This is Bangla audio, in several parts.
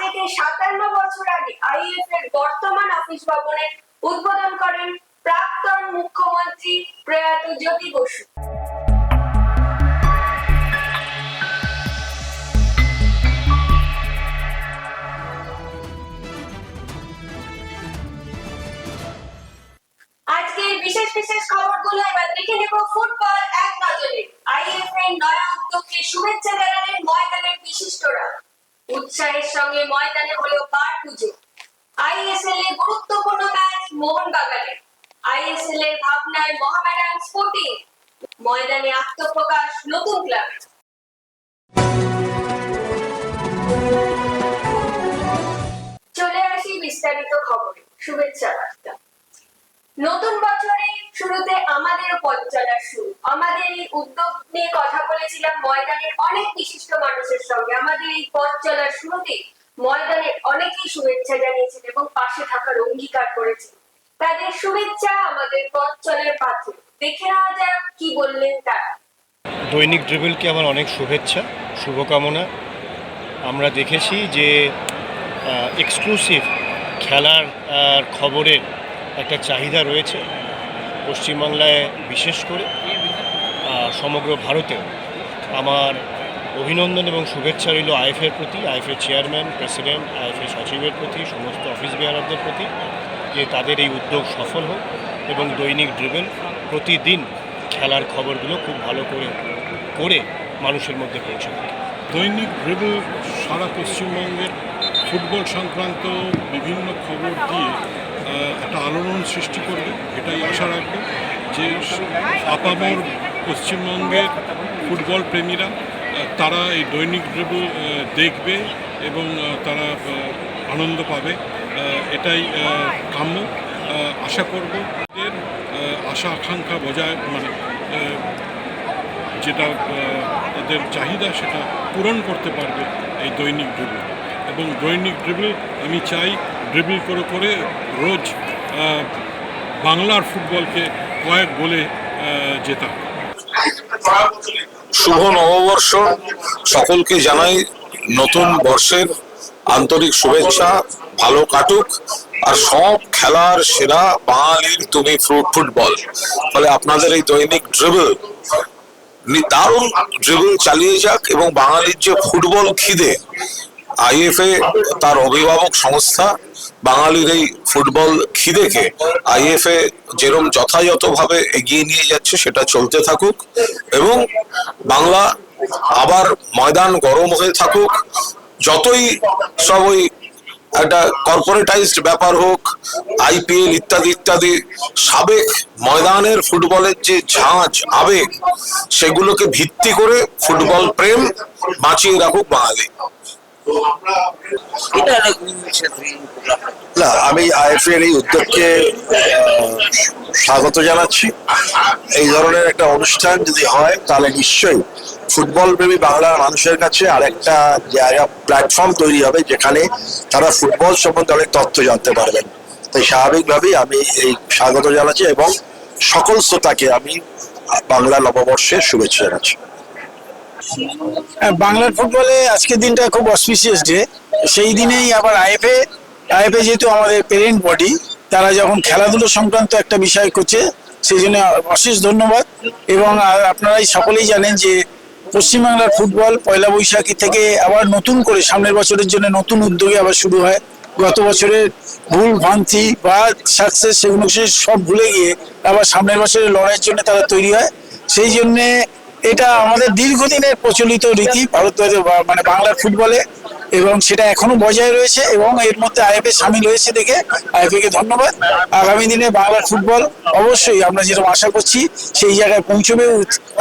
থেকে সাতান্ন বছর আগে আইএফ এর বর্তমান অফিস ভবনের উদ্বোধন করেন প্রাক্তন মুখ্যমন্ত্রী প্রয়াত জ্যোতি বসু। বিশেষ বিশেষ খবরগুলো এবার দেখে নেব ফুটবল এক নজরে। আইএফ এর নয়া উদ্যোগকে শুভেচ্ছা জানালেন ময়দানের উৎসাহের সঙ্গে ময়দানে হলো বার পুজো। আইএসএল এর গুরুত্বপূর্ণ ম্যাচ মোহনবাগানের। আইএসএল এর ভাবনায় মহামেডান স্পোর্টিং। ময়দানে আত্মপ্রকাশ নতুন ক্লাবে। চলে আসি বিস্তারিত খবরে। শুভেচ্ছা বার্তা। নতুন বছরের শুরুতে আমাদেরও পথ চলার শুরু আমাদের এই উদ্যোগ নিয়ে কথা বলেছিলাম ময়দানের অনেক বিশিষ্ট মানুষের সঙ্গে। আমাদের এই পথ চলার শুরুতে ময়দানের অনেকেই শুভেচ্ছা জানিয়েছেন এবং পাশে থাকার অঙ্গীকার করেছেন। তাদের শুভেচ্ছা আমাদের পথ চলার পাথর দেখে নেওয়া যাক কি বললেন তারা। দৈনিক ড্রিবলকে আমার অনেক শুভেচ্ছা শুভকামনা। আমরা দেখেছি যে এক্সক্লুসিভ খেলার আহ, খবরে একটা চাহিদা রয়েছে পশ্চিমবাংলায় বিশেষ করে সমগ্র ভারতেও আমার অভিনন্দন এবং শুভেচ্ছা রইল আইএফের প্রতি, আইএফের চেয়ারম্যান, প্রেসিডেন্ট, আইএফের সচিবের প্রতি, সমস্ত অফিস বেয়ারারদের প্রতি, যে তাদের এই উদ্যোগ সফল হোক এবং দৈনিক ড্রিবেল প্রতিদিন খেলার খবরগুলো খুব ভালো করে করে মানুষের মধ্যে পৌঁছে দৈনিক ড্রিবল সারা পশ্চিমবঙ্গের ফুটবল সংক্রান্ত বিভিন্ন খবর দিয়ে একটা আলোড়ন সৃষ্টি করবে, এটাই আশা রাখব যে আপামর পশ্চিমবঙ্গের ফুটবল প্রেমীরা তারা এই দৈনিক ড্রিবল দেখবে এবং তারা আনন্দ পাবে। এটাই কাম্য। আশা করব এদের আশা, আকাঙ্ক্ষা বজায় মানে যেটা তাদের চাহিদা, সেটা পূরণ করতে পারবে এই দৈনিক ড্রিবল। এবং দৈনিক ড্রিবল আমি চাই ড্রিবল করে করে রোজ বাংলার ফুটবলকে কয়েক আহ, জেতা শুভ নববর্ষ। সকলকে জানাই নতুন বর্ষের আন্তরিক শুভেচ্ছা। ভালো কাটুক। আর সব খেলার সেরা বাঙালির তুমি ফুটবল। ফলে আপনাদের এই দৈনিক ড্রিবল দারুণ ড্রিবল চালিয়ে যাক এবং বাঙালির যে ফুটবল খিদে আইএফএ তার অভিভাবক সংস্থা বাঙালির এই ফুটবল খিদেকে আইএফএ যেরম যথাযথভাবে এগিয়ে নিয়ে যাচ্ছে, সেটা চলতে থাকুক এবং বাংলা আবার ময়দান গরম হয়ে থাকুক। যতই সব ওই একটা কর্পোরেটাইজড ব্যাপার হোক আইপিএল ইত্যাদি ইত্যাদি, সাবেক ময়দানের ফুটবলের যে ঝাঁজ, আবেগ, সেগুলোকে ভিত্তি করে ফুটবল প্রেম বাঁচিয়ে রাখুক বাঙালি এটা অনেক ক্ষেত্রে না আমি আইএফএর এই উদ্যোগকে স্বাগত জানাচ্ছি। এই ধরনের একটা অনুষ্ঠান যদি হয় তাহলে নিশ্চয়ই ফুটবল প্রেমী বাংলার মানুষের কাছে আরেকটা জায়গা প্ল্যাটফর্ম তৈরি হবে যেখানে তারা ফুটবল সম্বন্ধে অনেক তথ্য জানতে পারবেন। তাই স্বাভাবিকভাবেই আমি এই স্বাগত জানাচ্ছি এবং সকল শ্রোতাকে আমি বাংলা নববর্ষের শুভেচ্ছা জানাচ্ছি। হ্যাঁ, বাংলার ফুটবলে আজকের দিনটা খুব অসপিসিয়াস ডে সেই দিনেই আবার আইএফএ আইএফএ যেহেতু আমাদের পেরেন্ট বডি তারা যখন খেলাধুলো সংক্রান্ত একটা বিষয় করছে সেই জন্য অশেষ ধন্যবাদ। এবং আপনারাই সকলেই জানেন যে পশ্চিমবাংলার ফুটবল পয়লা বৈশাখী থেকে আবার নতুন করে সামনের বছরের জন্য নতুন উদ্যোগে আবার শুরু হয়। গত বছরের ভুল, ভ্রান্তি বা সাকসেস সেগুলো সব ভুলে গিয়ে আবার সামনের বছরের লড়াইয়ের জন্য তারা তৈরি হয়। সেই জন্যে এটা আমাদের দীর্ঘদিনের প্রচলিত রীতি ভারত বা- মানে বাংলার ফুটবলে। এবং সেটা এখনও বজায় রয়েছে এবং এর মধ্যে আইএফএ সামিল হয়েছে দেখে আইএফএ কে ধন্যবাদ। আগামী দিনে বাংলার ফুটবল অবশ্যই আমরা যেরকম আশা করছি, সেই জায়গায় পৌঁছবে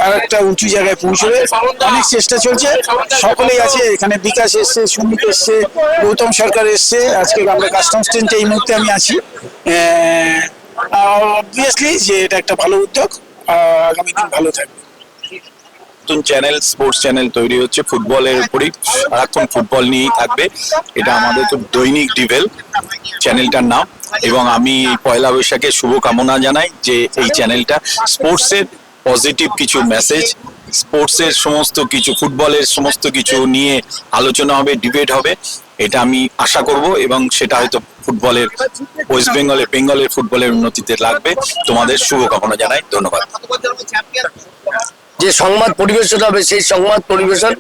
আর একটা উঁচু জায়গায় পৌঁছবে। অনেক চেষ্টা চলছে। সকলেই আছে, এখানে বিকাশ এসছে, সুমিত এসছে, গৌতম সরকার এসছে। আজকে আমরা কাস্টমস স্ট্যান্ডে এই মুহূর্তে আমি আছি। অবভিয়াসলি যে এটা একটা ভালো উদ্যোগ। আগামী দিন ভালো থাকবে। নতুন চ্যানেল স্পোর্টস চ্যানেল তৈরি হচ্ছে। ফুটবলের উপরই সারাক্ষণ ফুটবল নিয়েই থাকবে। এটা আমাদের তো দৈনিক ডিভেল চ্যানেলটার নাম। এবং আমি পয়লা বৈশাখে শুভকামনা জানাই যে এই চ্যানেলটা স্পোর্টসের পজিটিভ কিছু মেসেজ স্পোর্টসের সমস্ত কিছু ফুটবলের সমস্ত কিছু নিয়ে আলোচনা হবে ডিবেট হবে। এটা আমি আশা করব এবং সেটা হয়তো ফুটবলের ওয়েস্ট বেঙ্গলের বেঙ্গলের ফুটবলের উন্নতিতে লাগবে। তোমাদের শুভকামনা জানাই। ধন্যবাদ। যে সংবাদ পরিবেশন হবে সেই সংবাদ পরিবেশন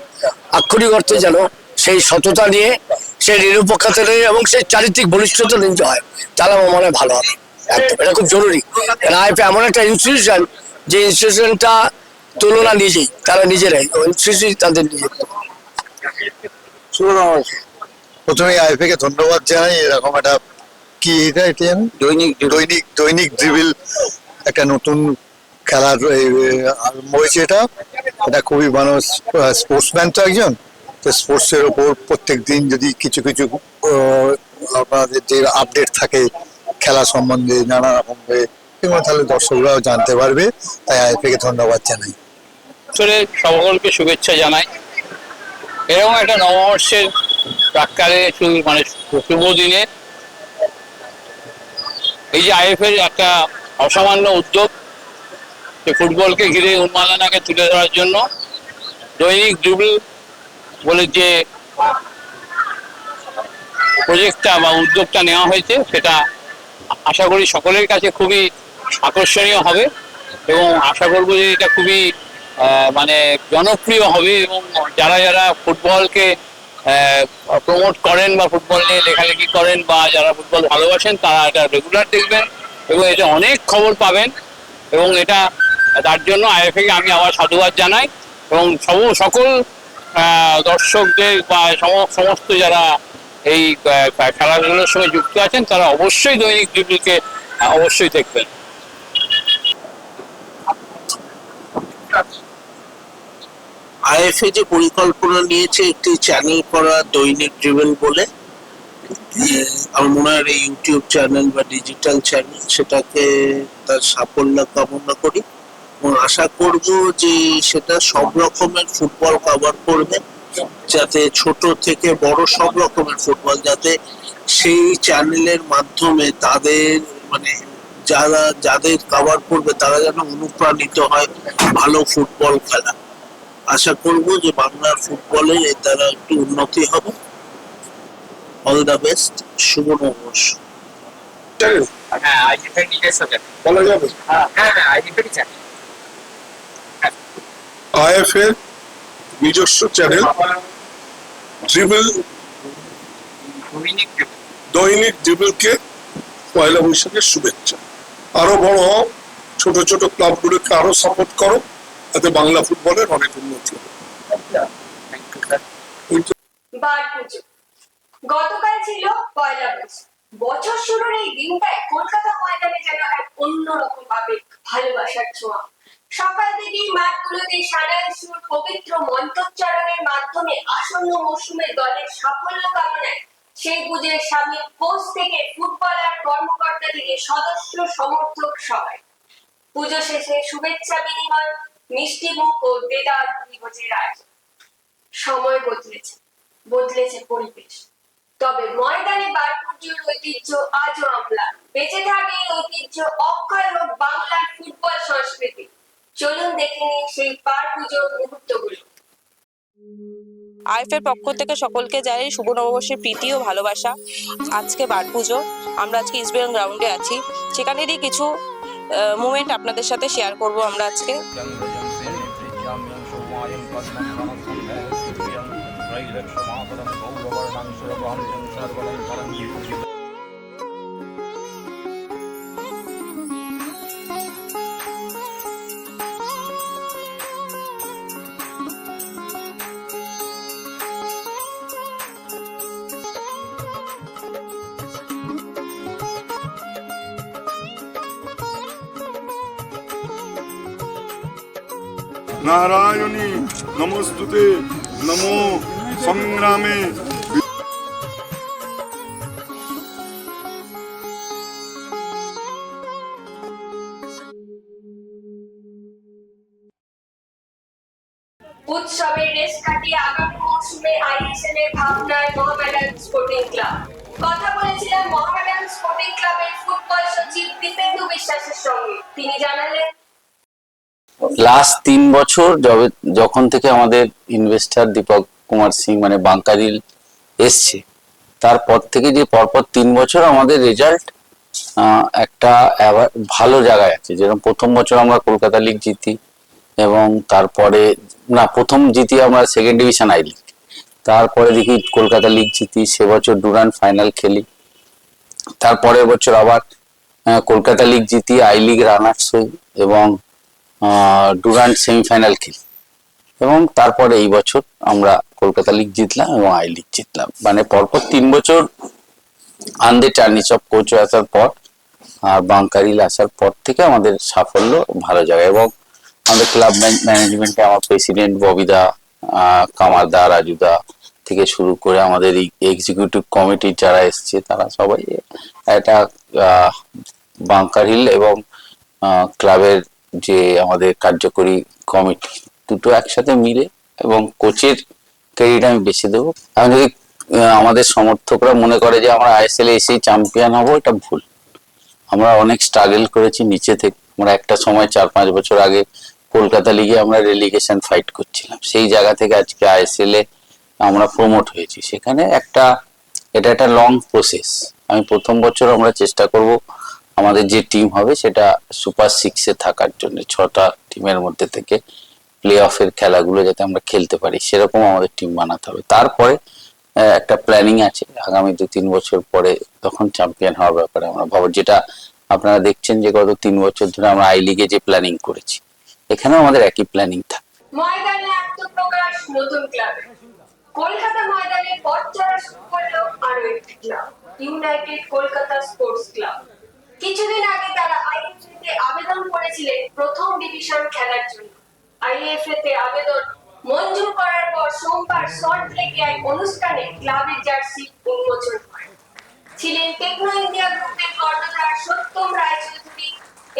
আক্ষরিক অর্থে যেন সেই সততা নিয়ে সেই নিরপেক্ষতা নিয়ে এবং সেই চারিত্রিক বলিষ্ঠতা নিয়ে হয় তাহলে আমার মনে হয় ভালো হবে। একদম এটা খুব জরুরি। আইপি এমন একটা ইনস্টিটিউশন যে ইনস্টিটিউশনটা তুলনা নিজেই তারা নিজেরাই ইনস্টিটিউশন তাদের নিজের। প্রথমে আইএফএ কে ধন্যবাদ জানাই এরকম একটা কি এটা এটা দৈনিক দৈনিক দৈনিক ড্রিবিল একটা নতুন খেলার এই, এটা। এটা খুবই মানুষ স্পোর্টসম্যান তো একজন। তো স্পোর্টসের ওপর প্রত্যেক দিন যদি কিছু কিছু আপনাদের যে আপডেট থাকে খেলা সম্বন্ধে নানা রকম এগুলো তাহলে দর্শকরাও জানতে পারবে। তাই আইএফএ কে ধন্যবাদ জানাই। বছরে সকলকে শুভেচ্ছা জানাই। এরকম একটা নববর্ষের প্রাককালে মানে শুভ দিনে এই যে আইএফের একটা অসামান্য উদ্যোগ যে ফুটবলকে ঘিরে উন্মাদনাকে তুলে ধরার জন্য দৈনিক ডুবল বলে যে প্রজেক্টটা বা উদ্যোগটা নেওয়া হয়েছে, সেটা আশা করি সকলের কাছে খুবই আকর্ষণীয় হবে এবং আশা করব যে এটা খুবই মানে জনপ্রিয় হবে এবং যারা যারা ফুটবলকে প্রমোট করেন বা ফুটবল নিয়ে লেখালেখি করেন বা যারা ফুটবল ভালোবাসেন, তারা এটা রেগুলার দেখবেন এবং এটা অনেক খবর পাবেন এবং এটা তার জন্য আইএফএ কে আমি আবার সাধুবাদ জানাই এবং সব- সকল দর্শকদের বা সম- সমস্ত যারা এই খেলাধুলোর সঙ্গে যুক্ত আছেন, তারা অবশ্যই দৈনিক ডিউটিকে অবশ্যই দেখবেন। আইএফএ যে পরিকল্পনা নিয়েছে, একটি চ্যানেল করা দৈনিক ড্রিভেল বলে আমার মনে হয় ইউটিউব চ্যানেল বা ডিজিটাল চ্যানেল সেটাকে তার সাফল্য কামনা করি। আশা করব যে সেটা সব রকমের ফুটবল কভার করবে যাতে ছোট থেকে বড় সব রকমের ফুটবল যাতে সেই চ্যানেলের মাধ্যমে তাদের মানে যারা যাদের কভার করবে তারা যেন অনুপ্রাণিত হয় ভালো ফুটবল খেলা। আশা করব যে বাংলার ফুটবলে এর দ্বারা একটু উন্নতি হবে। অল দ্য বেস্ট শুভ নববর্ষ। হ্যাঁ নিজস্ব বলা যাবে। হ্যাঁ হ্যাঁ চ্যানেল আইএফ এর নিজস্ব চ্যানেল ড্রিবল দৈনিক ড্রিবলকে পয়লা বৈশাখের শুভেচ্ছা। আরও বড় হও, ছোট ছোট ক্লাবগুলোকে আরও সাপোর্ট করো, তাতে বাংলা ফুটবলের অনেক উন্নতি গতকাল ছিল পয়লা বৈশাখ। বছর শুরুর এই দিনটায় কলকাতা ময়দানে যেন এক অন্যরকম ভাবে ভালোবাসার ছোঁয়া। সকাল থেকেই মাঠগুলোতে সানায় সুর, পবিত্র মন্ত্রোচ্চারণের মাধ্যমে আসন্ন মৌসুমের দলের সাফল্য কামনায় সেই পুজোর সামনে কোচ থেকে ফুটবলার কর্মকর্তা থেকে সদস্য, সমর্থক সবাই। পুজো শেষে শুভেচ্ছা বিনিময়, মিষ্টি মুখ ও দেদার ভোজের আয়োজন। সময় বদলেছে বদলেছে পরিবেশ। তবে ময়দানে বার পুজোর ঐতিহ্য আজও আমলা বেঁচে থাকে ঐতিহ্য অক্ষয় হোক বাংলার ফুটবল সংস্কৃতি। চলুন দেখে নিই সেই পার পুজোর মুহূর্তগুলো আইএফের পক্ষ থেকে সকলকে জানাই শুভ নববর্ষের প্রীতি ও ভালোবাসা আজকে বার পুজো আমরা আজকে ইস্টবেঙ্গল গ্রাউন্ডে আছি সেখানেরই কিছু মুমেন্ট আপনাদের সাথে শেয়ার করব আমরা আজকে নারায়ণী নমস্তুতে নমো সংগ্রামে উৎসবের রেস কাটিয়ে আগামী মৌসুমে আইএসএল এর ভাবনায় মোহামেডান স্পোর্টিং ক্লাব। কথা বলেছিলাম মোহামেডান স্পোর্টিং ক্লাবের ফুটবল সচিব দীপেন্দু বিশ্বাসের সঙ্গে। তিনি জানালেন লাস্ট তিন বছর যবে, যখন থেকে আমাদের ইনভেস্টর দীপক কুমার সিং মানে বাঙ্কারিল এসছে, তারপর থেকে যে পরপর তিন বছর আমাদের রেজাল্ট একটা ভালো জায়গায় আছে। যেরকম প্রথম বছর আমরা কলকাতা লিগ জিতি এবং তারপরে, না, প্রথম জিতি আমরা সেকেন্ড ডিভিশন আই লিগ তারপরে দেখি কলকাতা লিগ জিতি, সে বছর ডুরান ফাইনাল খেলি। তারপরের বছর আবার কলকাতা লিগ জিতি আই লিগ রানার্স হই এবং ডুরান্ট সেমিফাইনাল খেলি। এবং তারপরে এই বছর আমরা কলকাতা লিগ জিতলাম এবং আই লিগ জিতলাম। মানে পরপর তিন বছর আন্দে সব কোচ আসার পর, আর বাংকারিল আসার পর থেকে আমাদের সাফল্য ভালো জায়গায়। এবং আমাদের ক্লাব ম্যানেজমেন্টে আমার প্রেসিডেন্ট ববিদা কামারদা রাজুদা থেকে শুরু করে আমাদের এই এক্সিকিউটিভ কমিটির যারা এসছে, তারা সবাই একটা বাংকার হিল এবং ক্লাবের যে আমাদের কার্যকরী কমিটি, দুটো একসাথে মিলে এবং কোচের ক্রেডিট আমি বেশি দেবো। আমি যদি আমাদের সমর্থকরা মনে করে যে আমরা আইএসএল এসেই চ্যাম্পিয়ন হব, এটা ভুল। আমরা অনেক স্ট্রাগল করেছি নিচে থেকে। আমরা একটা সময় চার পাঁচ বছর আগে কলকাতা লিগে আমরা রেলিগেশন ফাইট করছিলাম। সেই জায়গা থেকে আজকে আইএসএল এ আমরা প্রমোট হয়েছি। সেখানে একটা, এটা একটা লং প্রসেস আমি প্রথম বছর আমরা চেষ্টা করব আমাদের যে টিম হবে সেটা সুপার সিক্সে থাকার জন্য, ছটা টিমের মধ্যে থেকে প্লে অফের খেলাগুলো যাতে আমরা খেলতে পারি, সেরকম আমাদের টিম বানাতে হবে। তারপরে একটা প্ল্যানিং আছে। আগামী দু তিন বছর পরে তখন চ্যাম্পিয়ন হওয়ার ব্যাপারে আমরা ভাবো যেটা আপনারা দেখছেন যে গত তিন বছর ধরে আমরা আই লিগে যে প্ল্যানিং করেছি, এখানেও আমাদের একই প্ল্যানিং থাকে। ময়দানে আত্মপ্রকাশ নতুন ক্লাবে কলকাতা ময়দানে পথ চলা শুরু আরও একটি club United Kolkata sports club কিছুদিন আগে তারা আইএফএ আবেদন করেছিলেন প্রথম ডিভিশন খেলার জন্য। আইএফএ তে আবেদন মঞ্জুর করার পর সোমবার সল্ট লেকে এক অনুষ্ঠানে ক্লাবের জার্সি উন্মোচন হয়। ছিলেন টেকনো ইন্ডিয়া গ্রুপের কর্ণধার সত্যম রায়চৌধুরী।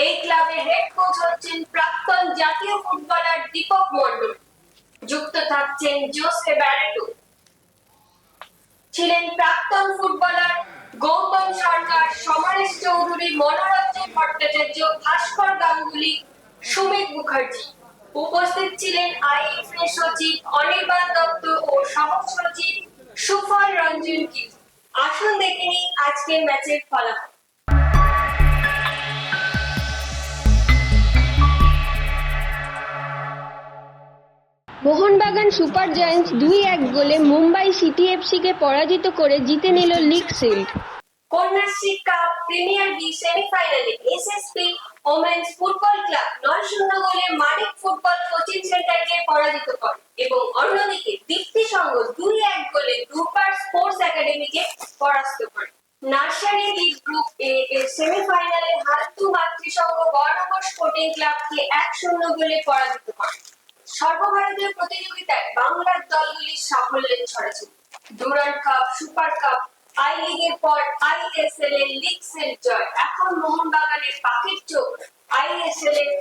এই ক্লাবের হেড কোচ হচ্ছেন প্রাক্তন জাতীয় ফুটবলার দীপক মন্ডল যুক্ত থাকছেন জোসে ব্যারেটো। ছিলেন প্রাক্তন ফুটবলার গৌতম সরকার, সমরেশ চৌধুরী, মনোরঞ্জন ভট্টাচার্য, ভাস্কর গাঙ্গুলি, সুমিত মুখার্জি। উপস্থিত ছিলেন আইএফএ সচিব অনির্বাণ দত্ত ও সহ সচিব সুফল রঞ্জন কি। আসুন দেখে নিই আজকের ম্যাচের ফলাফল। মোহনবাগান সুপার জায়ান্টস দুই এক গোলে মুম্বাই সিটি এফসিকে পরাজিত করে জিতে নিল league shield Kanyashree cup premier B সেমিফাইনালে এসএসপি ওমেন্স ফুটবল ক্লাব নয় শূন্য গোলে মানিক ফুটবল কোচিং সেন্টারকে পরাজিত করে এবং অন্যদিকে দীপ্তি সংঘ দুই এক গোলে দুবার স্পোর্টস একাডেমিকে পরাস্ত করে। নার্সারি লিগ গ্রুপ এ এর সেমিফাইনালে হালতু মাতৃসংঘ বর্ণবর স্পোর্টিং ক্লাবকে এক শূন্য গোলে পরাজিত করে। সর্বভারতীয় প্রতিযোগিতায় বাংলার দলগুলির সাফল্যের ছড়াছড়ি। Durand cup, super cup, I লিগের পর আইএসএল এর লিগ সেল জয়। এখন মোহনবাগানের পাখির চোখ আইএসএল এর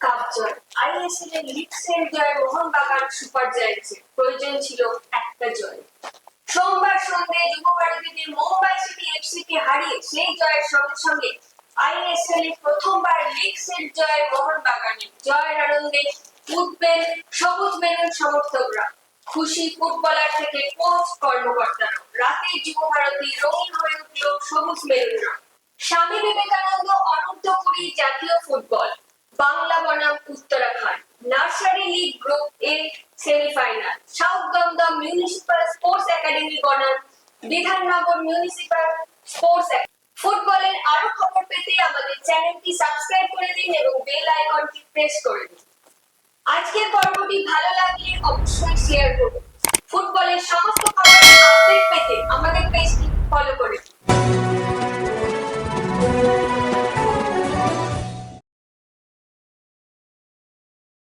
কাপ জয়। আইএসএল এর লিগ সেল জয় মোহনবাগান সুপার জায়ান্টসের প্রয়োজন ছিল একটা জয়। সোমবার সন্ধ্যায় যুব ভারতীদের মুম্বাই সিটি এফসি কে হারিয়ে সেই জয়ের সঙ্গে সঙ্গে আইএসএল এর প্রথমবার লিগ সেট জয় মোহনবাগানের জয়ের আনন্দে উঠবেন সবুজ মেরুন সমর্থকরা। খুশি ফুটবলার থেকে কোচ, কর্মকর্তারা। রাতে যুব ভারতী রঙিন হয়ে উঠল সবুজ মেরুনরা। স্বামী বিবেকানন্দ অনন্ত কুড়ি জাতীয় ফুটবল। বাংলা বনাম Uttarakhand. Nursery league group A semifinal. South municipal sports academy বনাম বিধাননগর মিউনিসিপাল স্পোর্টস ফুটবলের আরও খবর পেতে আমাদের চ্যানেলটি সাবস্ক্রাইব করে দিন এবং বেল আইকনটি প্রেস করে দিন। আজকের পর্বটি ভালো লাগলে অবশ্যই শেয়ার করুন। ফুটবলের সমস্ত খবরের আপডেট পেতে আমাদের পেজটি ফলো করে দিন